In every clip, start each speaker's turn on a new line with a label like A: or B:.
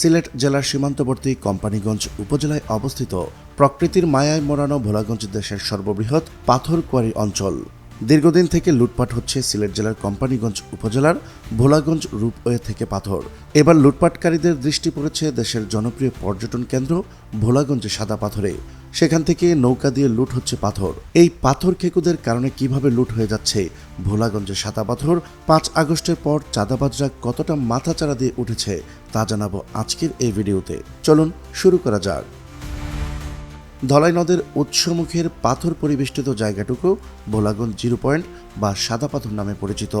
A: সিলেট জেলার সীমান্তবর্তী কোম্পানিগঞ্জ উপজেলায় অবস্থিত প্রকৃতির মায়ায় মোড়ানো ভোলাগঞ্জ দেশের সর্ববৃহৎ পাথর কোয়ারি অঞ্চল। দীর্ঘদিন থেকে লুটপাট হচ্ছে সিলেট জেলার কোম্পানিগঞ্জ উপজেলার ভোলাগঞ্জ রূপওয়ে থেকে পাথর। এবার লুটপাটকারীদের দৃষ্টি পড়েছে দেশের জনপ্রিয় পর্যটন কেন্দ্র ভোলাগঞ্জে সাদা পাথরে। সেখান থেকে নৌকা দিয়ে লুট হচ্ছে পাথর। এই পাথর খেকুদের কারণে কীভাবে লুট হয়ে যাচ্ছে ভোলাগঞ্জে সাদা পাথর, পাঁচ আগস্টের পর চাঁদাবাজরা কতটা মাথাচাড়া দিয়ে উঠেছে তা জানাব আজকের এই ভিডিওতে। চলুন শুরু করা যাক। ধলাই নদের উৎসমুখের পাথর পরিবেষ্টিত জায়গাটুকু ভোলাগঞ্জ জিরো পয়েন্ট বা সাদা পাথর নামে পরিচিত।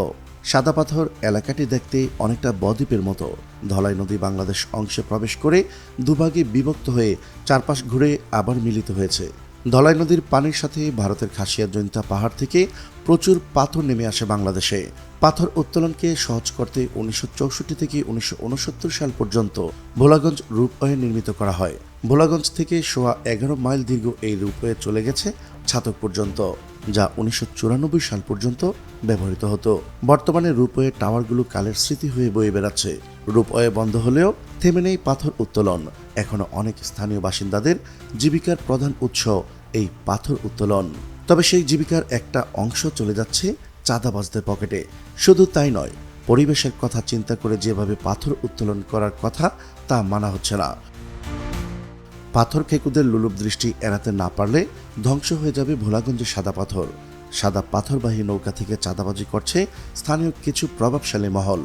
A: সাদা পাথর এলাকাটি দেখতে অনেকটা বদ্বীপের মতো। ধলাই নদী বাংলাদেশ অংশে প্রবেশ করে দুভাগে বিভক্ত হয়ে চারপাশ ঘুরে আবার মিলিত হয়েছে। ধলাই নদীর পানির সাথে ভারতের খাসিয়া জৈন্তা পাহাড় থেকে প্রচুর পাথর নেমে আসে বাংলাদেশে। পাথর উত্তোলনকে সহজ করতে উনিশশো চৌষট্টি থেকে উনিশশো উনসত্তর সাল পর্যন্ত ভোলাগঞ্জ রূপওয়ে নির্মিত করা হয়। ভোলাগঞ্জ থেকে সোয়া এগারো মাইল দীর্ঘ এই রূপওয়ে চলে গেছে ছাতক পর্যন্ত, যা উনিশশো চুরানব্বই সাল পর্যন্ত ব্যবহৃত হতো। বর্তমানে রূপওয়ে টাওয়ারগুলো কালের স্মৃতি হয়ে বয়ে বেড়াচ্ছে। রূপওয়ে বন্ধ হলেও থেমে নেই পাথর উত্তোলন। এখনও অনেক স্থানীয় বাসিন্দাদের জীবিকার প্রধান উৎস এই পাথর উত্তোলন। তবে সেই জীবিকার একটা অংশ চলে যাচ্ছে চাঁদাবাজদের পকেটে। শুধু তাই নয়, পরিবেশের কথা চিন্তা করে যেভাবে পাথর উত্তোলন করার কথা তা মানা হচ্ছে না। পাথর খেকুদের লুলুপ দৃষ্টি এড়াতে না পারলে ধ্বংস হয়ে যাবে ভোলাগঞ্জের সাদা পাথর। সাদা পাথরবাহী নৌকা থেকে চাঁদাবাজি করছে স্থানীয় কিছু প্রভাবশালী মহল।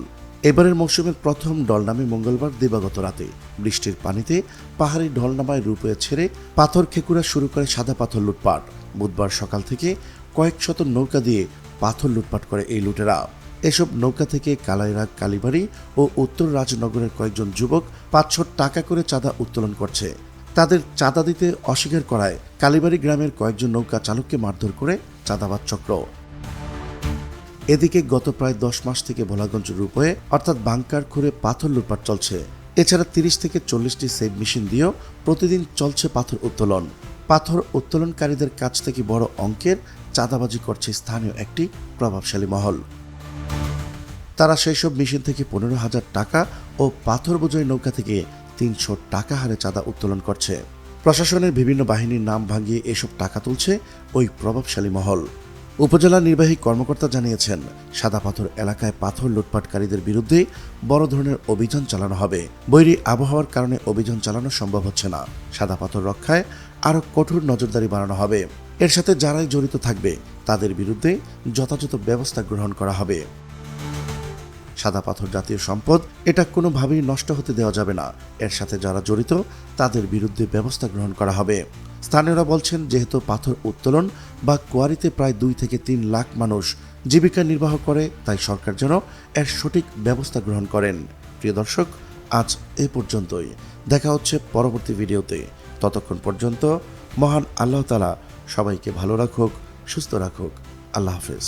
A: এবারের মৌসুমের প্রথম ডল নামে মঙ্গলবার দিবাগত রাতে। বৃষ্টির পানিতে পাহাড়ি ঢলনামায় রূপে ছেড়ে পাথর খেকুরা শুরু করে সাদা পাথর লুটপাট। বুধবার সকাল থেকে কয়েক শত নৌকা দিয়ে পাথর লুটপাট করে এই লুটেরা। এসব নৌকা থেকে কালাইরাগ, কালীবাড়ি ও উত্তর রাজনগরের কয়েকজন যুবক পাঁচশো টাকা করে চাঁদা উত্তোলন করছে। তাদের চাঁদা দিতে অস্বীকার করায় কালীবাড়ি গ্রামের কয়েকজন নৌকা চালককে মারধর করে চাঁদাবাদ চক্র। এদিকে গত প্রায় দশ মাস থেকে ভোলাগঞ্জ রূপয়ে অর্থাৎ বাংকার করে পাথর লুটপাট চলছে। এছাড়া তিরিশ থেকে চল্লিশটি সেভ মেশিন দিয়েও প্রতিদিন চলছে পাথর উত্তোলন। পাথর উত্তোলনকারীদের কাছ থেকে বড় অঙ্কের চাঁদাবাজি করছে স্থানীয় একটি প্রভাবশালী মহল। তারা সেই সব মেশিন থেকে পনেরো হাজার টাকা ও পাথর বোঝাই নৌকা থেকে তিনশো টাকা হারে চাঁদা উত্তোলন করছে। প্রশাসনের বিভিন্ন বাহিনীর নাম ভাঙিয়ে এসব টাকা তুলছে ওই প্রভাবশালী মহল। উপজেলা নির্বাহী কর্মকর্তা জানিয়েছেন, সাদা পাথর এলাকায় পাথর লুটপাটকারীদের বিরুদ্ধে বড় ধরনের অভিযান চালানো হবে। বৈরী আবহাওয়ার কারণে অভিযান চালানো সম্ভব হচ্ছে না। সাদা পাথর রক্ষায় আরও কঠোর নজরদারি বাড়ানো হবে। এর সাথে যারাই জড়িত থাকবে, তাদের বিরুদ্ধে যথাযথ ব্যবস্থা গ্রহণ করা হবে। সাদা পাথর জাতীয় সম্পদ, এটা কোনোভাবেই নষ্ট হতে দেওয়া যাবে না। এর সাথে যারা জড়িত, তাদের বিরুদ্ধে ব্যবস্থা গ্রহণ করা হবে। স্থানীয়রা বলছেন, যেহেতু পাথর উত্তোলন বা কোয়ারিতে প্রায় দুই থেকে তিন লাখ মানুষ জীবিকা নির্বাহ করে, তাই সরকার যেন এর সঠিক ব্যবস্থা গ্রহণ করেন। প্রিয় দর্শক, আজ এ পর্যন্তই। দেখা হচ্ছে পরবর্তী ভিডিওতে। ততক্ষণ পর্যন্ত মহান আল্লাহ তালা সবাইকে ভালো রাখুক, সুস্থ রাখুক। আল্লাহ হাফেজ।